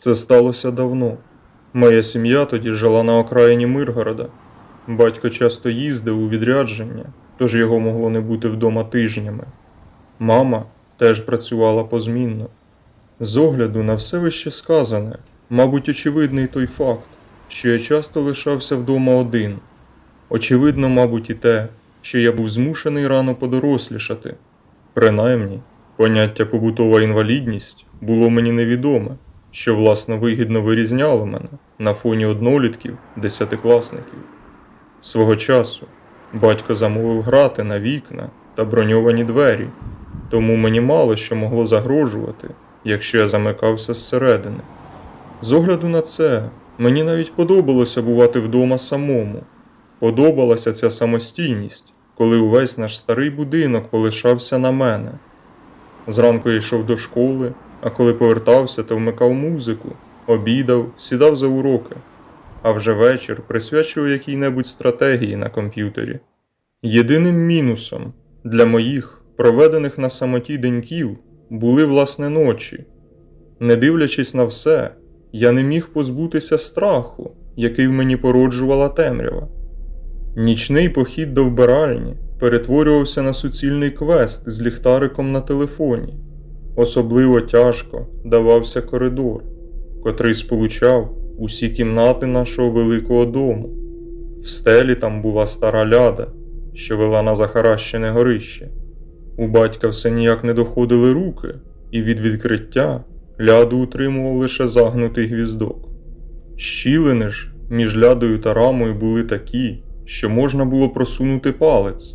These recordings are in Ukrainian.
Це сталося давно. Моя сім'я тоді жила на окраїні Миргорода. Батько часто їздив у відрядження, тож його могло не бути вдома тижнями. Мама теж працювала позмінно. З огляду на все вище сказане, мабуть, очевидний той факт, що я часто лишався вдома один. Очевидно, мабуть, і те, що я був змушений рано подорослішати. Принаймні, поняття побутова інвалідність було мені невідоме, що власно вигідно вирізняло мене на фоні однолітків, десятикласників. Свого часу батько замовив грати на вікна та броньовані двері, тому мені мало що могло загрожувати, якщо я замикався зсередини. З огляду на це, мені навіть подобалося бувати вдома самому. Подобалася ця самостійність, коли увесь наш старий будинок полишався на мене. Зранку я йшов до школи, а коли повертався, то вмикав музику, обідав, сідав за уроки, а вже вечір присвячував якій-небудь стратегії на комп'ютері. Єдиним мінусом для моїх, проведених на самоті деньків, були власне ночі. Не дивлячись на все, я не міг позбутися страху, який в мені породжувала темрява. Нічний похід до вбиральні перетворювався на суцільний квест з ліхтариком на телефоні. Особливо тяжко давався коридор, котрий сполучав усі кімнати нашого великого дому. В стелі там була стара ляда, що вела на захаращене горище. У батька все ніяк не доходили руки, і від відкриття ляду утримував лише загнутий гвіздок. Щілини ж між лядою та рамою були такі, що можна було просунути палець.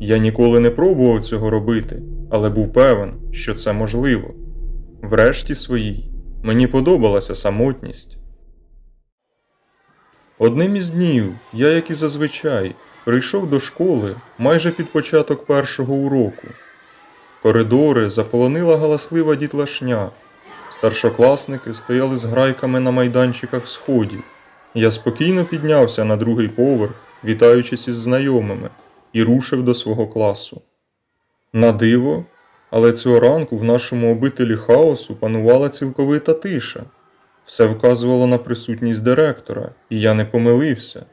Я ніколи не пробував цього робити, але був певен, що це можливо. Врешті своїй мені подобалася самотність. Одним із днів я, як і зазвичай, прийшов до школи майже під початок першого уроку. Коридори заполонила галаслива дітлашня. Старшокласники стояли з грайками на майданчиках сходів. Я спокійно піднявся на другий поверх, вітаючись із знайомими, і рушив до свого класу. На диво, але цього ранку в нашому обителі хаосу панувала цілковита тиша. Все вказувало на присутність директора, і я не помилився.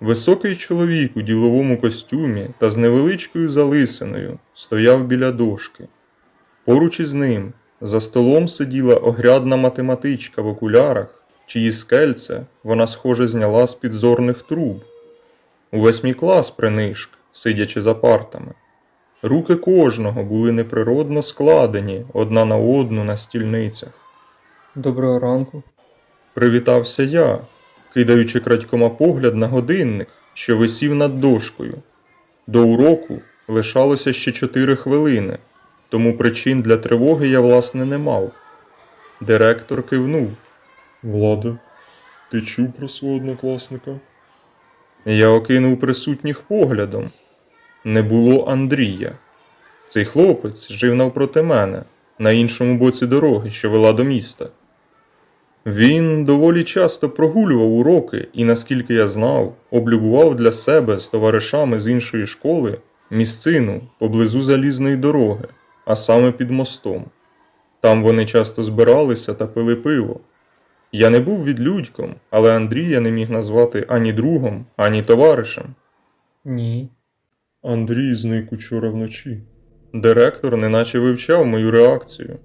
Високий чоловік у діловому костюмі та з невеличкою залисиною стояв біля дошки. Поруч із ним за столом сиділа огрядна математичка в окулярах, чиї скельце вона схоже зняла з підзорних труб. Увесь мій клас принишк, сидячи за партами. Руки кожного були неприродно складені одна на одну на стільницях. Доброго ранку. Привітався я, кидаючи крадькома погляд на годинник, що висів над дошкою. До уроку лишалося ще чотири хвилини, тому причин для тривоги я власне не мав. Директор кивнув. Влада, ти чув про свого однокласника? Я окинув присутніх поглядом. Не було Андрія. Цей хлопець жив навпроти мене, на іншому боці дороги, що вела до міста. Він доволі часто прогулював уроки і, наскільки я знав, облюбував для себе з товаришами з іншої школи місцину поблизу залізної дороги, а саме під мостом. Там вони часто збиралися та пили пиво. Я не був відлюдьком, але Андрія не міг назвати ані другом, ані товаришем. Ні. Андрій зник учора вночі. Директор неначе вивчав мою реакцію.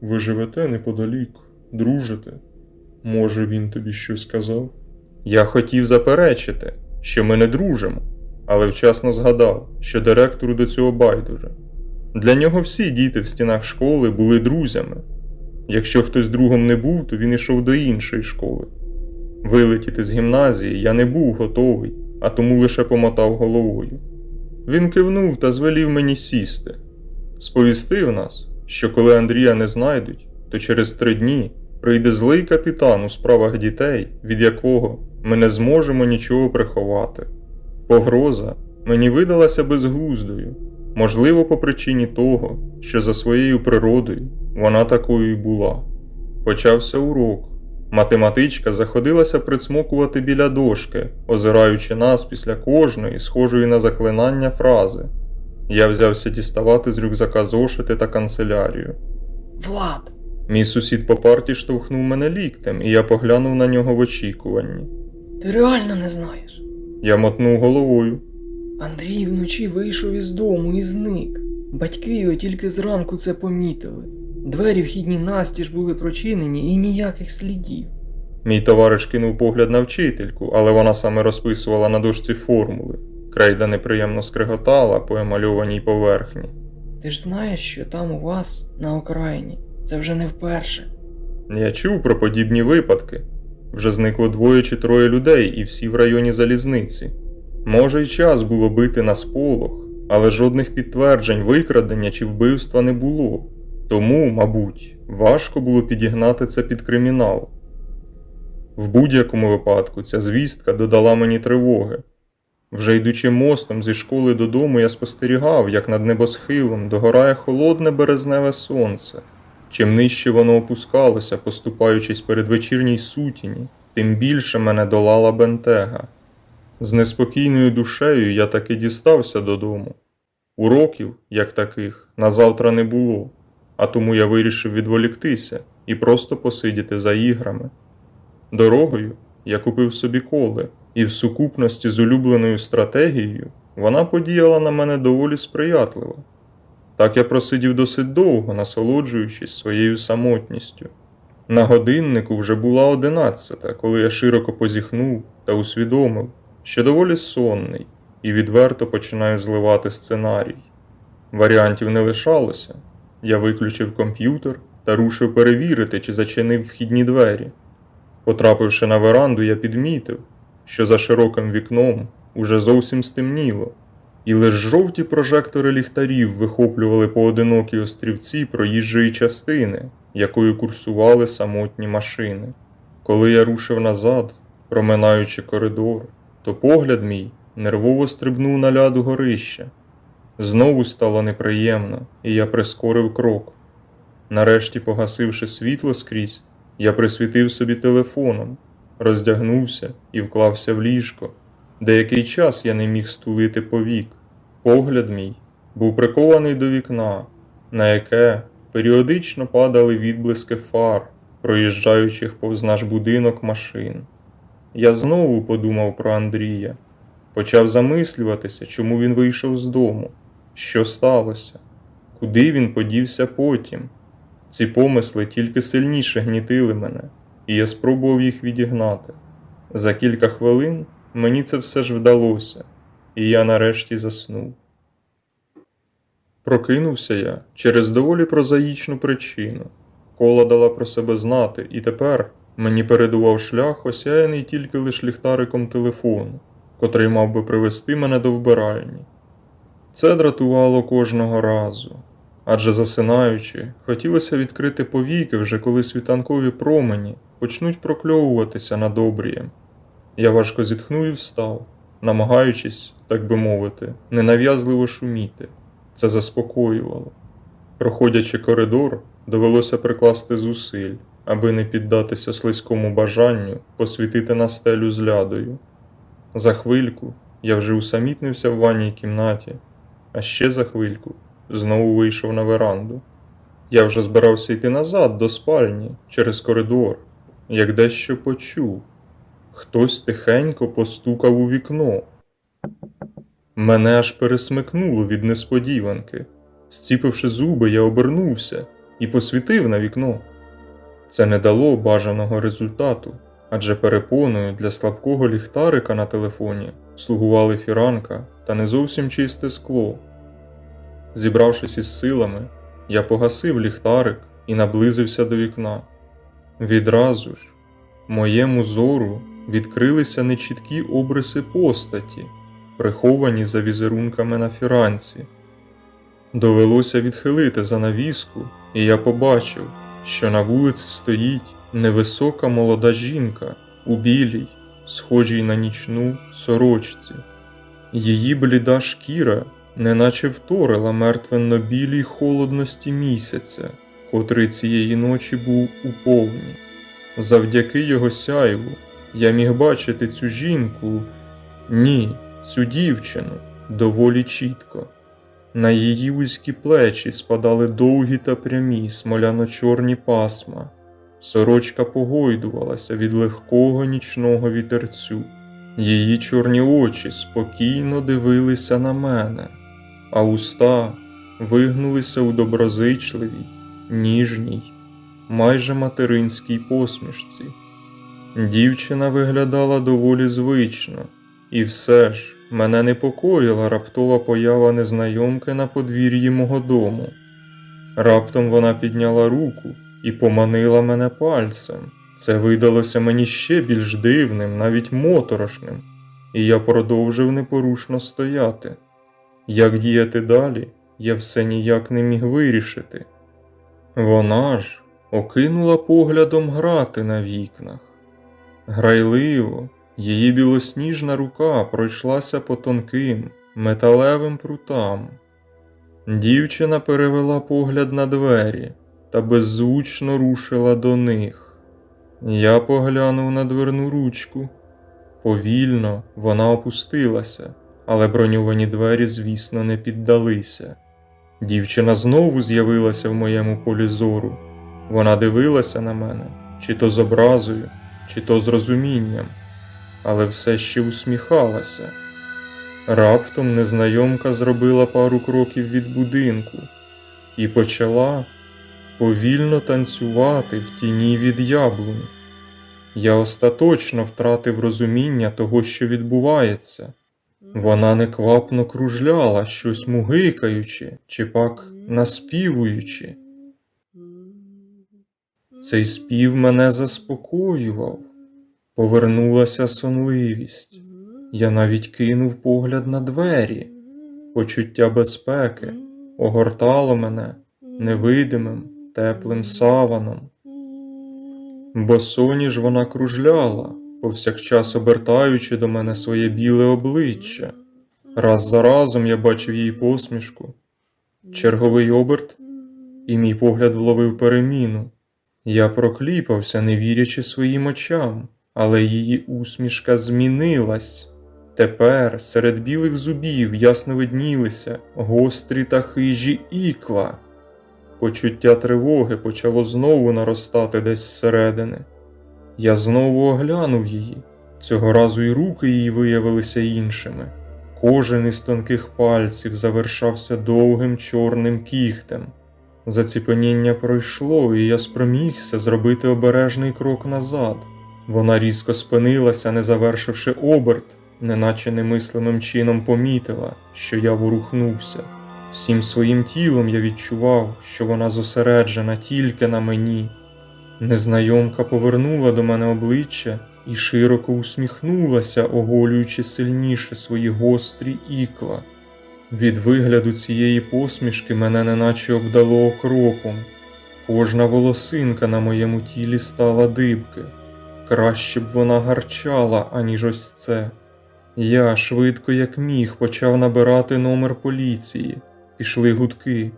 Ви живете неподалік, дружите. Може, він тобі щось сказав? Я хотів заперечити, що ми не дружимо, але вчасно згадав, що директору до цього байдуже. Для нього всі діти в стінах школи були друзями. Якщо хтось другом не був, то він йшов до іншої школи. Вилетіти з гімназії я не був готовий, а тому лише помотав головою. Він кивнув та звелів мені сісти. Сповістив нас, що коли Андрія не знайдуть, то через три дні прийде злий капітан у справах дітей, від якого ми не зможемо нічого приховати. Погроза мені видалася безглуздою, можливо, по причині того, що за своєю природою вона такою й була. Почався урок. Математичка заходилася прицмокувати біля дошки, озираючи нас після кожної, схожої на заклинання фрази. Я взявся діставати з рюкзака зошити та канцелярію. Влад, Мій сусід по парті штовхнув мене ліктем, і я поглянув на нього в очікуванні. Ти реально не знаєш. Я мотнув головою. Андрій вночі вийшов із дому і зник. Батьки його тільки зранку це помітили. Двері вхідні настіж були прочинені і ніяких слідів. Мій товариш кинув погляд на вчительку, але вона саме розписувала на дошці формули. Крейда неприємно скриготала по емальованій поверхні. Ти ж знаєш, що там у вас, на окраїні, це вже не вперше. Я чув про подібні випадки. Вже зникло двоє чи троє людей, і всі в районі залізниці. Може, й час було бити на сполох, але жодних підтверджень викрадення чи вбивства не було. Тому, мабуть, важко було підігнати це під кримінал. В будь-якому випадку ця звістка додала мені тривоги. Вже йдучи мостом зі школи додому, я спостерігав, як над небосхилом догорає холодне березневе сонце. Чим нижче воно опускалося, поступаючись перед вечірній сутіні, тим більше мене долала бентега. З неспокійною душею я таки дістався додому. Уроків, як таких, на завтра не було, а тому я вирішив відволіктися і просто посидіти за іграми. Дорогою я купив собі коле, і в сукупності з улюбленою стратегією вона подіяла на мене доволі сприятливо. Так я просидів досить довго, насолоджуючись своєю самотністю. На годиннику вже була одинадцята, коли я широко позіхнув та усвідомив, що доволі сонний і відверто починаю зливати сценарій. Варіантів не лишалося. Я виключив комп'ютер та рушив перевірити, чи зачинив вхідні двері. Потрапивши на веранду, я підмітив, що за широким вікном уже зовсім стемніло, і лише жовті прожектори ліхтарів вихоплювали поодинокі острівці проїжджої частини, якою курсували самотні машини. Коли я рушив назад, проминаючи коридор, то погляд мій нервово стрибнув на ляду горища. Знову стало неприємно, і я прискорив крок. Нарешті, погасивши світло скрізь, я присвітив собі телефоном, роздягнувся і вклався в ліжко. Деякий час я не міг стулити повік. Погляд мій був прикований до вікна, на яке періодично падали відблиски фар, проїжджаючих повз наш будинок машин. Я знову подумав про Андрія, почав замислюватися, чому він вийшов з дому, що сталося, куди він подівся потім. Ці помисли тільки сильніше гнітили мене, і я спробував їх відігнати. За кілька хвилин мені це все ж вдалося, і я нарешті заснув. Прокинувся я через доволі прозаїчну причину. Кола дала про себе знати, і тепер мені передував шлях, осяяний тільки лиш ліхтариком телефону, котрий мав би привести мене до вбиральні. Це дратувало кожного разу, адже засинаючи, хотілося відкрити повіки вже коли світанкові промені почнуть прокльовуватися над обрієм. Я важко зітхнув і встав, намагаючись, так би мовити, ненав'язливо шуміти. Це заспокоювало. Проходячи коридор, довелося прикласти зусиль, аби не піддатися слизькому бажанню посвітити на стелю з лядою. За хвильку я вже усамітнився в ванній кімнаті, а ще за хвильку знову вийшов на веранду. Я вже збирався йти назад до спальні через коридор, як дещо почув. Хтось тихенько постукав у вікно. Мене аж пересмикнуло від несподіванки. Зціпивши зуби, я обернувся і посвітив на вікно. Це не дало бажаного результату, адже перепоною для слабкого ліхтарика на телефоні слугували фіранка та не зовсім чисте скло. Зібравшись із силами, я погасив ліхтарик і наблизився до вікна. Відразу ж, моєму зору відкрилися нечіткі обриси постаті, приховані за візерунками на фіранці. Довелося відхилити занавіску, і я побачив, що на вулиці стоїть невисока молода жінка у білій, схожій на нічну сорочці. Її бліда шкіра неначе вторила мертвенно-білій холодності місяця, котрий цієї ночі був у повні. Завдяки його сяйву я міг бачити цю жінку, ні, цю дівчину доволі чітко. На її вузькі плечі спадали довгі та прямі смоляно-чорні пасма. Сорочка погойдувалася від легкого нічного вітерцю. Її чорні очі спокійно дивилися на мене, а уста вигнулися у доброзичливій, ніжній, майже материнській посмішці. Дівчина виглядала доволі звично, і все ж мене непокоїла раптова поява незнайомки на подвір'ї мого дому. Раптом вона підняла руку і поманила мене пальцем. Це видалося мені ще більш дивним, навіть моторошним, і я продовжив непорушно стояти. Як діяти далі, я все ніяк не міг вирішити. Вона ж окинула поглядом грати на вікнах. Грайливо, її білосніжна рука пройшлася по тонким, металевим прутам. Дівчина перевела погляд на двері та беззвучно рушила до них. Я поглянув на дверну ручку. Повільно вона опустилася, але броньовані двері, звісно, не піддалися. Дівчина знову з'явилася в моєму полі зору. Вона дивилася на мене, чи то з образою, чи то з розумінням, але все ще усміхалася. Раптом незнайомка зробила пару кроків від будинку і почала повільно танцювати в тіні від яблунь. Я остаточно втратив розуміння того, що відбувається. Вона неквапно кружляла, щось мугикаючи, чи пак наспівуючи. Цей спів мене заспокоював, повернулася сонливість. Я навіть кинув погляд на двері. Почуття безпеки огортало мене невидимим, теплим саваном. Босоніж вона кружляла, повсякчас обертаючи до мене своє біле обличчя. Раз за разом я бачив її посмішку. Черговий оберт, і мій погляд вловив переміну. Я прокліпався, не вірячи своїм очам, але її усмішка змінилась. Тепер серед білих зубів ясно виднілися гострі та хижі ікла. Почуття тривоги почало знову наростати десь зсередини. Я знову оглянув її. Цього разу і руки її виявилися іншими. Кожен із тонких пальців завершався довгим чорним кігтем. Заціпеніння пройшло, і я спромігся зробити обережний крок назад. Вона різко спинилася, не завершивши оберт, неначе немислимим чином помітила, що я ворухнувся. Всім своїм тілом я відчував, що вона зосереджена тільки на мені. Незнайомка повернула до мене обличчя і широко усміхнулася, оголюючи сильніше свої гострі ікла. Від вигляду цієї посмішки мене неначе обдало окропом. Кожна волосинка на моєму тілі стала дибки. Краще б вона гарчала, аніж ось це. Я швидко, як міг, почав набирати номер поліції. Пішли гудки.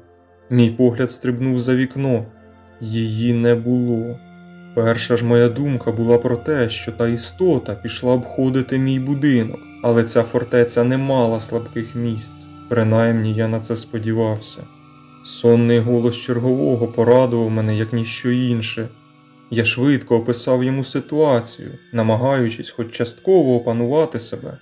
Мій погляд стрибнув за вікно. Її не було. Перша ж моя думка була про те, що та істота пішла обходити мій будинок, але ця фортеця не мала слабких місць. Принаймні я на це сподівався. Сонний голос чергового порадував мене як ніщо інше. Я швидко описав йому ситуацію, намагаючись хоч частково опанувати себе.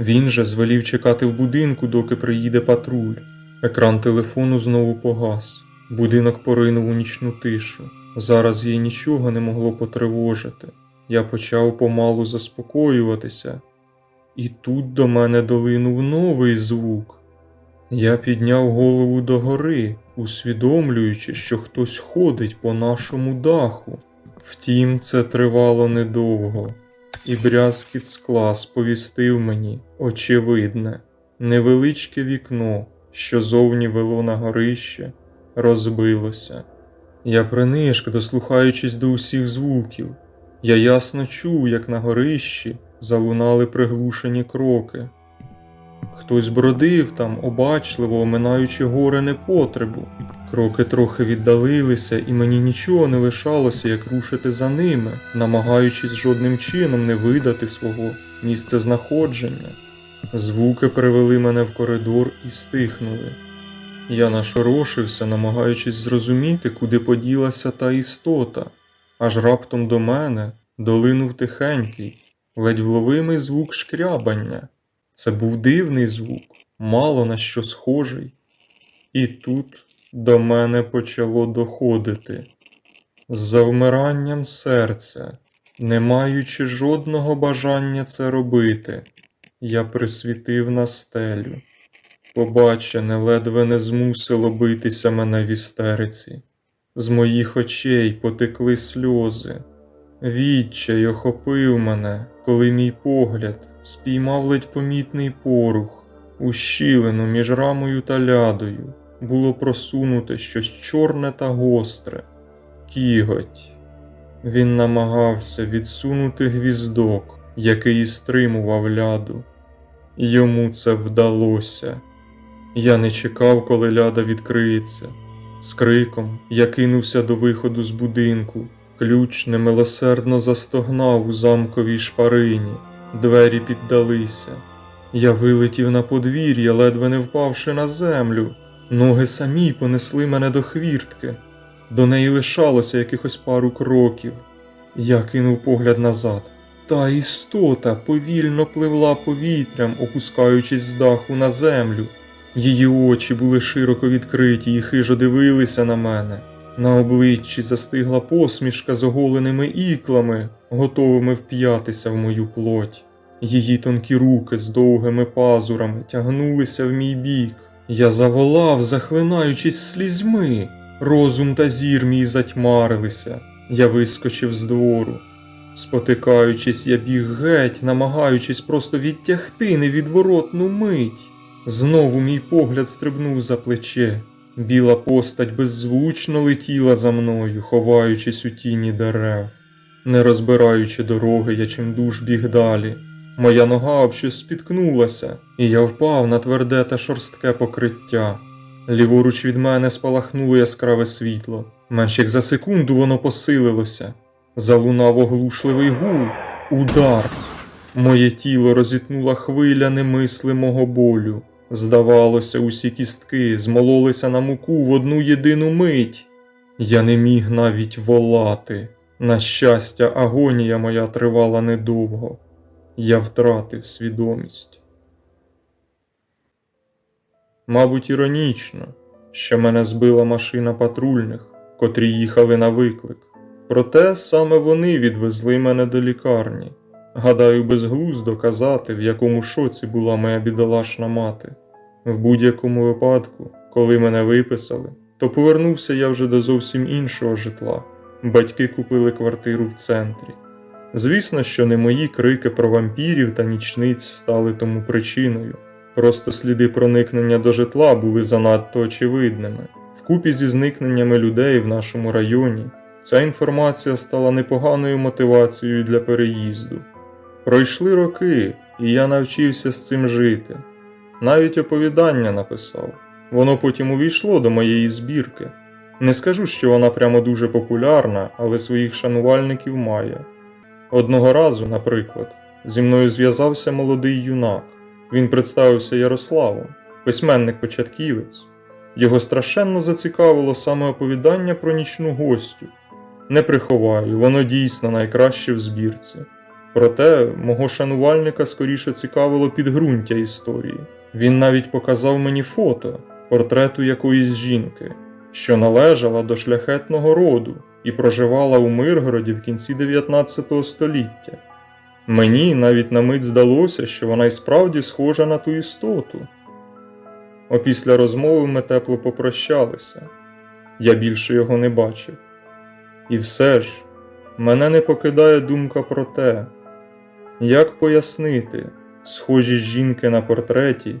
Він же звелів чекати в будинку, доки приїде патруль. Екран телефону знову погас. Будинок поринув у нічну тишу. Зараз їй нічого не могло потривожити. Я почав помалу заспокоюватися, і тут до мене долинув новий звук. Я підняв голову догори, усвідомлюючи, що хтось ходить по нашому даху. Втім, це тривало недовго, і брязкіт скла сповістив мені, очевидне, невеличке вікно, що зовні вело на горище, розбилося. Я принишк, дослухаючись до усіх звуків. Я ясно чув, як на горищі залунали приглушені кроки. Хтось бродив там, обачливо оминаючи горе непотребу. Кроки трохи віддалилися, і мені нічого не лишалося, як рушити за ними, намагаючись жодним чином не видати свого місцезнаходження. Звуки привели мене в коридор і стихнули. Я нашорошився, намагаючись зрозуміти, куди поділася та істота, аж раптом до мене долинув тихенький, ледь вловимий звук шкрябання. Це був дивний звук, мало на що схожий. І тут до мене почало доходити. З завмиранням серця, не маючи жодного бажання це робити, я присвітив на стелю. Побачене ледве не змусило битися мене в істериці. З моїх очей потекли сльози. Відчай охопив мене, коли мій погляд спіймав ледь помітний порух. У щілину між рамою та лядою було просунуте щось чорне та гостре. Кіготь. Він намагався відсунути гвіздок, який стримував ляду. Йому це вдалося. Я не чекав, коли ляда відкриється. З криком я кинувся до виходу з будинку. Ключ немилосердно застогнав у замковій шпарині. Двері піддалися. Я вилетів на подвір'я, ледве не впавши на землю. Ноги самі понесли мене до хвіртки. До неї лишалося якихось пару кроків. Я кинув погляд назад. Та істота повільно пливла повітрям, опускаючись з даху на землю. Її очі були широко відкриті і хижо дивилися на мене. На обличчі застигла посмішка з оголеними іклами, готовими вп'ятися в мою плоть. Її тонкі руки з довгими пазурами тягнулися в мій бік. Я заволав, захлинаючись слізьми. Розум та зір мій затьмарилися. Я вискочив з двору. Спотикаючись, я біг геть, намагаючись просто відтягти невідворотну мить. Знову мій погляд стрибнув за плече. Біла постать беззвучно летіла за мною, ховаючись у тіні дерев. Не розбираючи дороги, я чимдуж біг далі. Моя нога об щось спіткнулася, і я впав на тверде та шорстке покриття. Ліворуч від мене спалахнуло яскраве світло. Менш як за секунду воно посилилося. Залунав оглушливий гул, удар. Моє тіло розітнула хвиля немислимого болю. Здавалося, усі кістки змололися на муку в одну єдину мить. Я не міг навіть волати. На щастя, агонія моя тривала недовго. Я втратив свідомість. Мабуть, іронічно, що мене збила машина патрульних, котрі їхали на виклик. Проте саме вони відвезли мене до лікарні. Гадаю, безглуздо казати, в якому шоці була моя бідолашна мати. В будь-якому випадку, коли мене виписали, то повернувся я вже до зовсім іншого житла. Батьки купили квартиру в центрі. Звісно, що не мої крики про вампірів та нічниць стали тому причиною. Просто сліди проникнення до житла були занадто очевидними. Вкупі зі зникненнями людей в нашому районі ця інформація стала непоганою мотивацією для переїзду. Пройшли роки, і я навчився з цим жити. Навіть оповідання написав. Воно потім увійшло до моєї збірки. Не скажу, що вона прямо дуже популярна, але своїх шанувальників має. Одного разу, наприклад, зі мною зв'язався молодий юнак. Він представився Ярославом, письменник-початківець. Його страшенно зацікавило саме оповідання про нічну гостю. Не приховаю, воно дійсно найкраще в збірці. Проте мого шанувальника скоріше цікавило підґрунтя історії. Він навіть показав мені фото портрету якоїсь жінки, що належала до шляхетного роду і проживала у Миргороді в кінці 19 століття. Мені навіть на мить здалося, що вона й справді схожа на ту істоту. Опісля розмови ми тепло попрощалися. Я більше його не бачив. І все ж, мене не покидає думка про те, як пояснити схожі жінки на портреті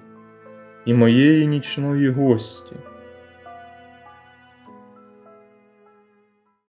і моєї нічної гості.